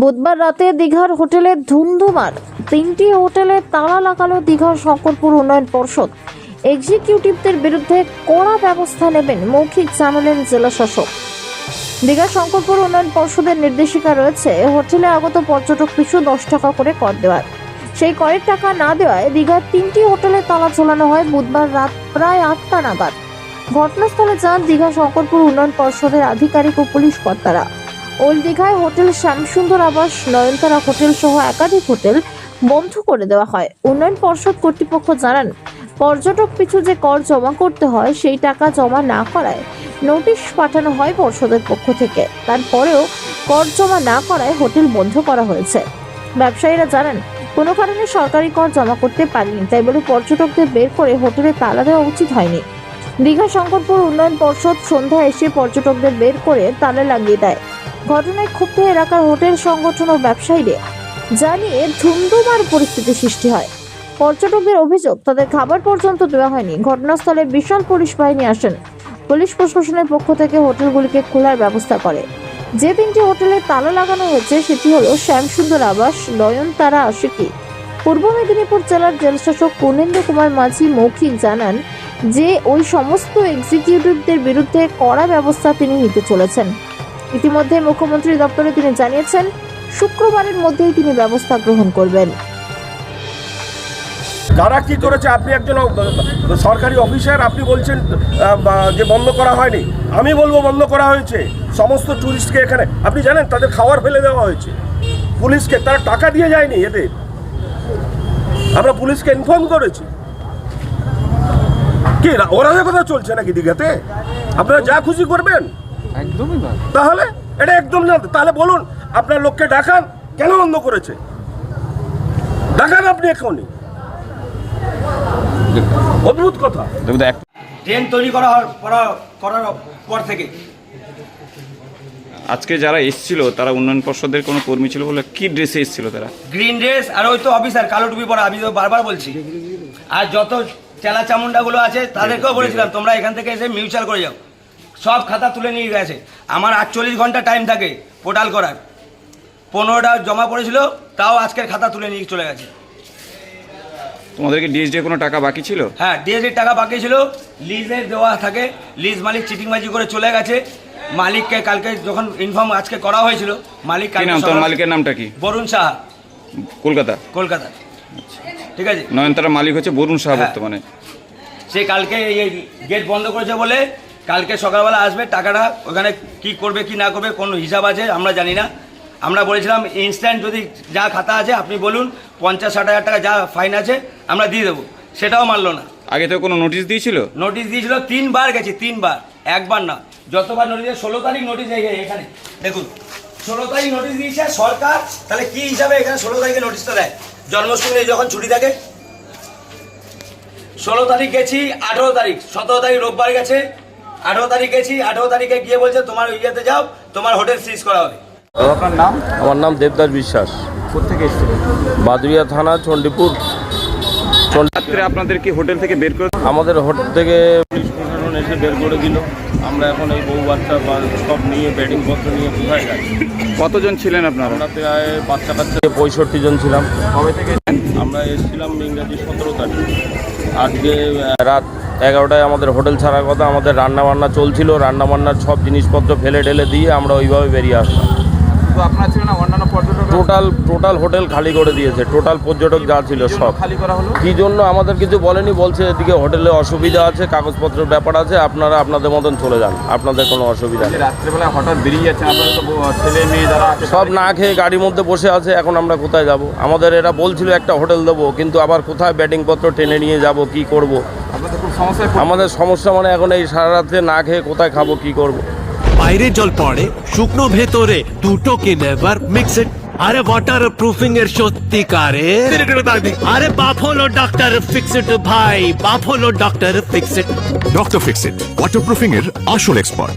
বুধবার রাতে দীঘার হোটেলে ধুমধুমার তিনটি হোটেলে তালা লাগালো দীঘার শঙ্করপুর উন্নয়ন পর্ষদ। এক্সিকিউটিভদের বিরুদ্ধে কড়া ব্যবস্থা নেবেন মৌখিক জানালেন জেলা শাসক। দীঘা শঙ্করপুর উন্নয়ন পর্ষদের নির্দেশিকা রয়েছে, হোটেলে আগত পর্যটক পিছু দশ টাকা করে কর দেওয়ার। সেই করের টাকা না দেওয়ায় দীঘার তিনটি হোটেলে তালা ঝোলানো হয় বুধবার রাত প্রায় আটটা নাগাদ। ঘটনাস্থলে যান দীঘা শঙ্করপুর উন্নয়ন পর্ষদের আধিকারিক ও পুলিশ কর্তারা। ওল্ড দীঘায় হোটেল শ্যামসুন্দর আবাস, নয়নতারা হোটেল সহ একাধিক হোটেল বন্ধ করে দেওয়া হয়। উন্নয়ন পর্ষদ কর্তৃপক্ষ জানান, পর্যটক পিছু যে কর জমা করতে হয়, সেই টাকা জমা না করায় নোটিশ পাঠানো হয় পর্ষদের পক্ষ থেকে। তারপরেও কর জমা না করায় হোটেল বন্ধ করা হয়েছে। ব্যবসায়ীরা জানান, কোনো কারণে সরকারি কর জমা করতে পারেনি, তাই বলে পর্যটকদের বের করে হোটেলে তালা দেওয়া উচিত হয়নি। দীঘা শঙ্করপুর উন্নয়ন পর্ষদ সন্ধ্যায় এসে পর্যটকদের বের করে তালা লাগিয়ে দেয়। ঘটনায় ক্ষুব্ধ এলাকার হোটেল সংগঠন ও ব্যবসায়ীদের জানিয়ে ধুমধুমার পরিস্থিতি সৃষ্টি হয়। পর্যটকদের অভিযোগ, তাদের খাবার পর্যন্ত দেওয়া হয়নি। ঘটনাস্থলে বিশাল পুলিশ বাহিনী আসেন। পুলিশ প্রশাসনের পক্ষ থেকে হোটেলগুলিকে খোলার ব্যবস্থা করে। যে তিনটি হোটেলে তালা লাগানো হয়েছে, সেটি হলো শ্যামসুন্দর আবাস, নয়নতারা আশিকি। পূর্ব মেদিনীপুর জেলার জেলশাসক পূর্ণেন্দ্র কুমার মাঝি মৌখিক জানান যে, ওই সমস্ত এক্সিকিউটিভদের বিরুদ্ধে কড়া ব্যবস্থা তিনি নিতে চলেছেন। ইতিমধ্যে মুখ্যমন্ত্রী দপ্তরে তিনি জানিয়েছেন, শুক্রবারের মধ্যেই তিনি ব্যবস্থা গ্রহণ করবেন। কারা কি করেছে? আপনি একজন সরকারি অফিসার, আপনি বলছেন যে বন্ধ করা হয়নি। আমি বলব বন্ধ করা হয়েছে। সমস্ত ট্যুরিস্টকে এখানে, আপনি জানেন, তাদের খাবার ফেলে দেওয়া হয়েছে। পুলিশকে তারা টাকা দিয়ে যায়নি এদের। আমরা পুলিশকে ইনফর্ম করেছি। কি, ওরা কথা চলছে নাকি দীঘাতে? আপনারা যা খুশি করবেন। একদমই না তাহলে? এটা একদম না তাহলে বলুন আপনার লোককে ডাকান কেন বন্ধ করেছে? ডাকান আপনি এখনই অদ্ভুত কথা। ট্রেন তৈরি করা করার পর থেকে। আজকে যারা এসছিল তারা উন্নয়ন পর্ষদের কোনো কর্মী ছিল বলে কি ড্রেসে এসছিল তারা? গ্রিন ড্রেস আর ওই তো অফিসার কালো টুপি পরা আমি তো বারবার বলছি। আর যত চেলা চামুন্ডাগুলো আছে তাদেরকেও বলেছিলাম তোমরা এখান থেকে এসে মিউচুয়াল করে যাও। সব খাতা তুলে নিয়ে গেছে। আমার আটচল্লিশ ঘণ্টা টাইম থাকে পোর্টাল করার। পনেরোটা জমা পড়েছিল তাও আজকের খাতা তুলে নিয়ে চলে গেছে। তোমাদেরকে ডিএসডি কোনো টাকা বাকি ছিল? হ্যাঁ ডিএসির টাকা বাকি ছিল। লিজের দেওয়া থাকে। লিজ মালিক চিটিংবাজি করে চলে গেছে। মালিককে কালকে যখন ইনফর্ম আজকে করা হয়েছিল মালিক নাম? মালিকের নামটা কি? বরুণ সাহা। কলকাতা। কলকাতা। ঠিক আছে? নয়নতারা মালিক হচ্ছে বরুণ শাহ হ্যাঁ। বর্তমানে। সে কালকে এই গেট বন্ধ করেছে বলে কালকে সকালবেলা আসবে টাকাটা ওখানে কি করবে কি না করবে কোন হিসাব আছে আমরা জানি না। আমরা বলেছিলাম ইনস্ট্যান্ট যদি যা খাতা আছে আপনি বলুন পঞ্চাশ ষাট হাজার টাকা যা ফাইন আছে আমরা দিয়ে দেবো। সেটাও মানলো না। আগে তো কোনো নোটিশ দিয়েছিল? নোটিশ দিয়েছিল তিনবার গেছি তিনবার একবার না। যতবার নোটিশ ষোলো তারিখ নোটিশ এখানে। দেখুন ষোলো তারিখ নোটিশ দিয়েছে সরকার তাহলে কি হিসাবে এখানে ষোলো তারিখে নোটিশটা দেয়? জন্মাষ্টমী যখন ছুটি থাকে ষোলো তারিখ গেছি আঠেরো তারিখ সতেরো তারিখ রোববার গেছে আঠেরো তারিখ গেছি আঠেরো তারিখে গিয়ে বলছে তোমার ইয়েতে যাও তোমার হোটেল সিজ করা হবে। আপনার নাম? আমার নাম দেবদাস বিশ্বাস। কোথেকে এসেছিল বাদুরিয়া থানা চণ্ডীপুর। চণ্ডী- রাত্রে আপনাদের কি হোটেল থেকে বের করে আমাদের হোটেল থেকে পুলিশ প্রশাসন এসে বের করে দিল। আমরা এখন এই বউ বাচ্চা সব নিয়ে বেডিং পত্র নিয়ে কোথায় যাই? কতজন ছিলেন আপনারা? আমরা প্রায় বাচ্চা কাচ্চা পঁয়ষট্টি জন ছিলাম। কবে থেকে? আমরা এসেছিলাম ইংরাজি সতেরো তারিখ। আজকে রাত এগারোটায় আমাদের হোটেল ছাড়ার কথা আমাদের রান্না বান্না চলছিল রান্না বান্নার সব জিনিসপত্র ফেলে ঢেলে দিয়ে আমরা ওইভাবে বেরিয়ে আসলাম। তো আপনারা না অন্যান্য পর্যটক টোটাল টোটাল হোটেল খালি করে দিয়েছে টোটাল পর্যটক যা ছিল সব। খালি করা হলো? কি জন্য আমাদের কিছু বলেনি বলছে এদিকে হোটেলে অসুবিধা আছে কাগজপত্রের ব্যাপার আছে আপনারা আপনাদের মতন চলে যান আপনাদের কোনো অসুবিধা নেই। রাত্রেবেলা হঠাৎ বেরিয়ে যাচ্ছেন আপনাদের তো ছেলে মেয়ে যারা আছে সব না খেয়ে গাড়ির মধ্যে বসে আছে এখন আমরা কোথায় যাব? আমাদের এরা বলছিল একটা হোটেল দেবো কিন্তু আবার কোথায় ব্যাটিংপত্র টেনে নিয়ে যাব কি করব? আমাদের সমস্যা মানে এখন এই সারা রাত্রে না খেয়ে কোথায় খাব কি করব। বাইরে জল পড়ে শুকনো ভেতরে দুটোকে নেভার মিক্স ইট আরে ওয়াটার প্রুফিং এর সত্যিকারে? আরে বাপ হলো ডাক্তার ফিক্স ভাই বাপ হলো ডাক্তার fix doctor doctor waterproofing এর আসল এক্সপার্ট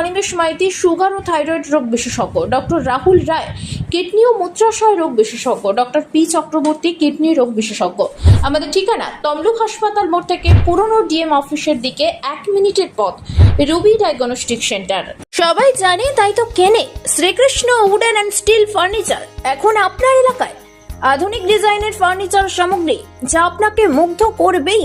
অনিমেষ মাইতি, সুগার ও থাইরয়েড রোগ বিশেষজ্ঞ। ডক্টর রাহুল রায়, কিডনি ও মূত্রাশয় রোগ বিশেষজ্ঞ। ডক্টর পি চক্রবর্তী, কিডনি রোগ বিশেষজ্ঞ। আমাদের ঠিকানা, তমলুক হাসপাতাল মোড় থেকে পুরনো ডিএম অফিসের দিকে এক মিনিটের পথ, রুবি ডায়াগনস্টিক সেন্টার। সবাই জানে, তাই তো কেনে, Shrikrishna wooden and steel furniture. এখন আপনার এলাকায় আধুনিক ডিজাইনের ফার্নিচার সামগ্রী, যা আপনাকে মুগ্ধ করবেই।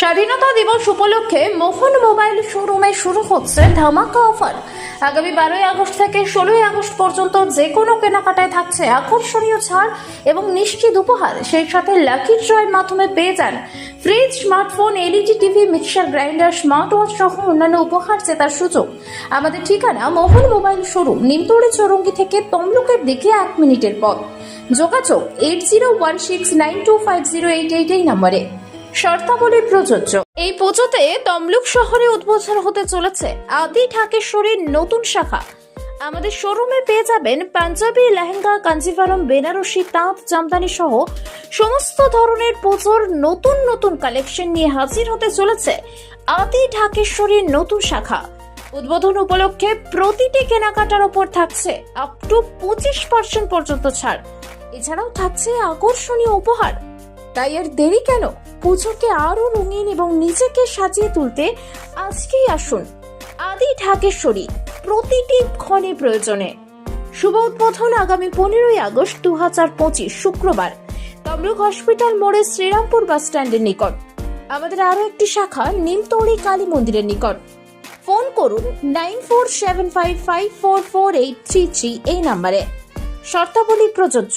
স্বাধীনতা দিবস উপলক্ষে মোহন মোবাইল শোরুমে শুরু হচ্ছে ধামাকা অফার। আগামী বারোই আগস্ট থেকে ষোলোই আগস্ট পর্যন্ত যে কোনো কেনাকাটায় থাকছে আকর্ষণীয় ছাড় এবং নিশ্চিত উপহার। সেই সাথে লাকি ড্রয়ের মাধ্যমে পেয়ে যান fridge, smartphone, LED, TV, mixer, grinder smart watch সহ অন্যান্য উপহার জেতার সুযোগ। আমাদের ঠিকানা মোহন মোবাইল শোরুম, নিমতৌড়ি চৌরঙ্গি থেকে তমলুকের দিকে এক মিনিটের পথ। যোগাযোগ eight zero one six nine two five zero eight eight এই নম্বরে। শর্তাবলী প্রযোজ্য। এই পুজোতে তমলুক শহরে উদ্বোধন হতে চলেছে আদি ঢাকেশ্বরীর নতুন শাখা। আমাদের শোরুমে পেয়ে যাবেন পাঞ্জাবি, লেহেঙ্গা কাঞ্জিভারম বেনারসি, তাঁত, জামদানি সহ সমস্ত ধরনের পুজোর নতুন নতুন কালেকশন নিয়ে হাজির হতে চলেছে আদি ঢাকেশ্বরীর নতুন শাখা। উদ্বোধন উপলক্ষে প্রতিটি কেনাকাটার ওপর থাকছে আপ টু পঁচিশ পার্সেন্ট পর্যন্ত ছাড়। এছাড়াও থাকছে আকর্ষণীয় উপহার। তাই আর দেরি কেন? পুজোকে আরও রঙিন এবং নিজেকে সাজিয়ে তুলতে আজকেই আসুন আদি ঢাকেশ্বরী, প্রতিটি ক্ষণে প্রয়োজনে। শুভ উদ্বোধন আগামী পনেরোই আগস্ট দু হাজার পঁচিশ শুক্রবার। তমলুক হসপিটাল মোড়ে শ্রীরামপুর বাস স্ট্যান্ডের নিকট। আমাদের আরও একটি শাখা, নিমতৌড়ি কালী মন্দিরের নিকট। ফোন করুন nine four seven five five four four eight three three এই নাম্বারে। শর্তাবলী প্রযোজ্য।